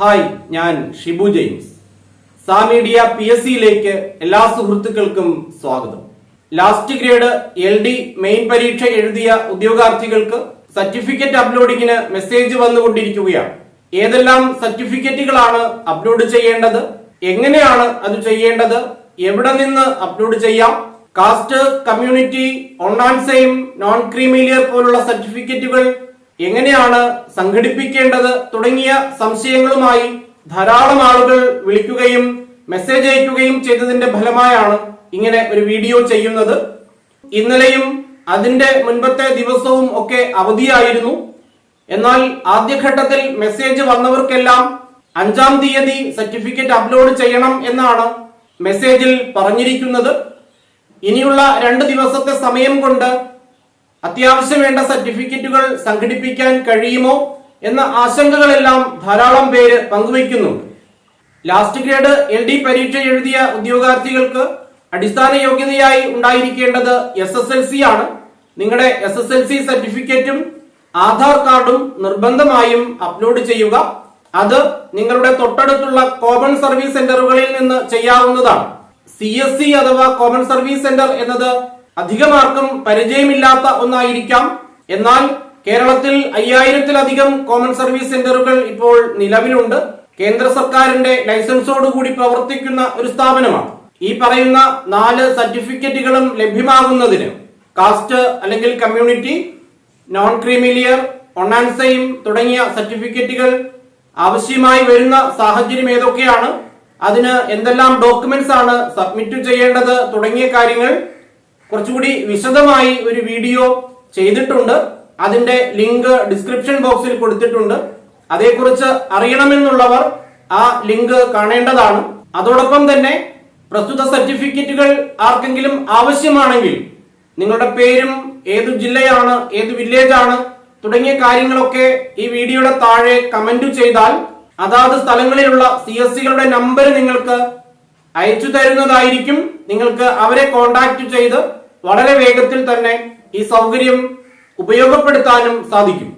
Hi ഞാൻ Shibu James. സാമീഡിയ P S സിയിലേക്ക് എല്ലാ സുഹൃത്തുക്കൾക്കും സ്വാഗതം. Last grade L D main പരീക്ഷ എഴുതിയ ഉദ്യോഗാർത്ഥികൾക്ക് സർട്ടിഫിക്കറ്റ് അപ്ലോഡിങ്ങിന് മെസ്സേജ് വന്നുകൊണ്ടിരിക്കുകയാണ്. ഏതെല്ലാം സർട്ടിഫിക്കറ്റുകളാണ് അപ്ലോഡ് ചെയ്യേണ്ടത്? എങ്ങനെയാണ് അത് ചെയ്യേണ്ടത്? എവിടെ നിന്ന് അപ്ലോഡ് ചെയ്യാം? Caste community online same non creamy layer പോലുള്ള സർട്ടിഫിക്കറ്റുകൾ എങ്ങനെയാണ് സംഘടിപ്പിക്കേണ്ടത് തുടങ്ങിയ സംശയങ്ങളുമായി ധാരാളം ആളുകൾ വിളിക്കുകയും മെസ്സേജ് അയക്കുകയും ചെയ്തതിന്റെ ഫലമായാണ് ഇങ്ങനെ ഒരു വീഡിയോ ചെയ്യുന്നത്. ഇന്നലെയും അതിന്റെ മുൻപത്തെ ദിവസവും ഒക്കെ അവധിയായിരുന്നു. എന്നാൽ ആദ്യഘട്ടത്തിൽ മെസ്സേജ് വന്നവർക്കെല്ലാം അഞ്ചാം തീയതി സർട്ടിഫിക്കറ്റ് അപ്ലോഡ് ചെയ്യണം എന്നാണ് മെസ്സേജിൽ പറഞ്ഞിരിക്കുന്നത്. ഇനിയുള്ള രണ്ട് ദിവസത്തെ സമയം കൊണ്ട് അത്യാവശ്യം വേണ്ട സർട്ടിഫിക്കറ്റുകൾ സംഘടിപ്പിക്കാൻ കഴിയുമോ എന്ന ആശങ്കകളെല്ലാം ധാരാളം പേര് പങ്കുവയ്ക്കുന്നുണ്ട് ലാസ്റ്റ് ഗ്രേഡ് എൽ ഡി പരീക്ഷ എഴുതിയ ഉദ്യോഗാർത്ഥികൾക്ക് അടിസ്ഥാന യോഗ്യതയായി ഉണ്ടായിരിക്കേണ്ടത് എസ് എസ് എൽ സി ആണ്. നിങ്ങളുടെ എസ് എസ് എൽ സി സർട്ടിഫിക്കറ്റും ആധാർ കാർഡും നിർബന്ധമായും അപ്ലോഡ് ചെയ്യുക. അത് നിങ്ങളുടെ തൊട്ടടുത്തുള്ള കോമൺ സർവീസ് സെന്ററുകളിൽ നിന്ന് ചെയ്യാവുന്നതാണ്. സി എസ് സി അഥവാ കോമൺ സർവീസ് സെന്റർ എന്നത് അധികമാർക്കും പരിചയമില്ലാത്ത ഒന്നായിരിക്കാം. എന്നാൽ കേരളത്തിൽ അയ്യായിരത്തിലധികം കോമൺ സർവീസ് സെന്ററുകൾ ഇപ്പോൾ നിലവിലുണ്ട്. കേന്ദ്ര സർക്കാരിന്റെ ലൈസൻസോടുകൂടി പ്രവർത്തിക്കുന്ന ഒരു സ്ഥാപനമാണ്. ഈ പറയുന്ന നാല് സർട്ടിഫിക്കറ്റുകളും ലഭ്യമാകുന്നതിന് കാസ്റ്റ് അല്ലെങ്കിൽ കമ്മ്യൂണിറ്റി നോൺ ക്രീമിലിയർ ഒണാൻസൈം തുടങ്ങിയ സർട്ടിഫിക്കറ്റുകൾ ആവശ്യമായി വരുന്ന സാഹചര്യം ഏതൊക്കെയാണ്? അതിന് എന്തെല്ലാം ഡോക്യുമെന്റ്സ് ആണ് സബ്മിറ്റ് ചെയ്യേണ്ടത് തുടങ്ങിയ കാര്യങ്ങൾ കുറച്ചുകൂടി വിശദമായി ഒരു വീഡിയോ ചെയ്തിട്ടുണ്ട്. അതിന്റെ ലിങ്ക് ഡിസ്ക്രിപ്ഷൻ ബോക്സിൽ കൊടുത്തിട്ടുണ്ട്. അതേക്കുറിച്ച് അറിയണമെന്നുള്ളവർ ആ ലിങ്ക് കാണേണ്ടതാണ്. അതോടൊപ്പം തന്നെ പ്രസ്തുത സർട്ടിഫിക്കറ്റുകൾ ആർക്കെങ്കിലും ആവശ്യമാണെങ്കിൽ നിങ്ങളുടെ പേരും ഏതു ജില്ലയാണ് ഏത് വില്ലേജ് ആണ് തുടങ്ങിയ കാര്യങ്ങളൊക്കെ ഈ വീഡിയോയുടെ താഴെ കമന്റ് ചെയ്താൽ അതാത് സ്ഥലങ്ങളിലുള്ള സി എസ് സികളുടെ നമ്പർ നിങ്ങൾക്ക് അയച്ചു തരുന്നതായിരിക്കും. നിങ്ങൾക്ക് അവരെ കോണ്ടാക്ട് ചെയ്ത് വളരെ വേഗത്തിൽ തന്നെ ഈ സൗകര്യം ഉപയോഗപ്പെടുത്താനും സാധിക്കും.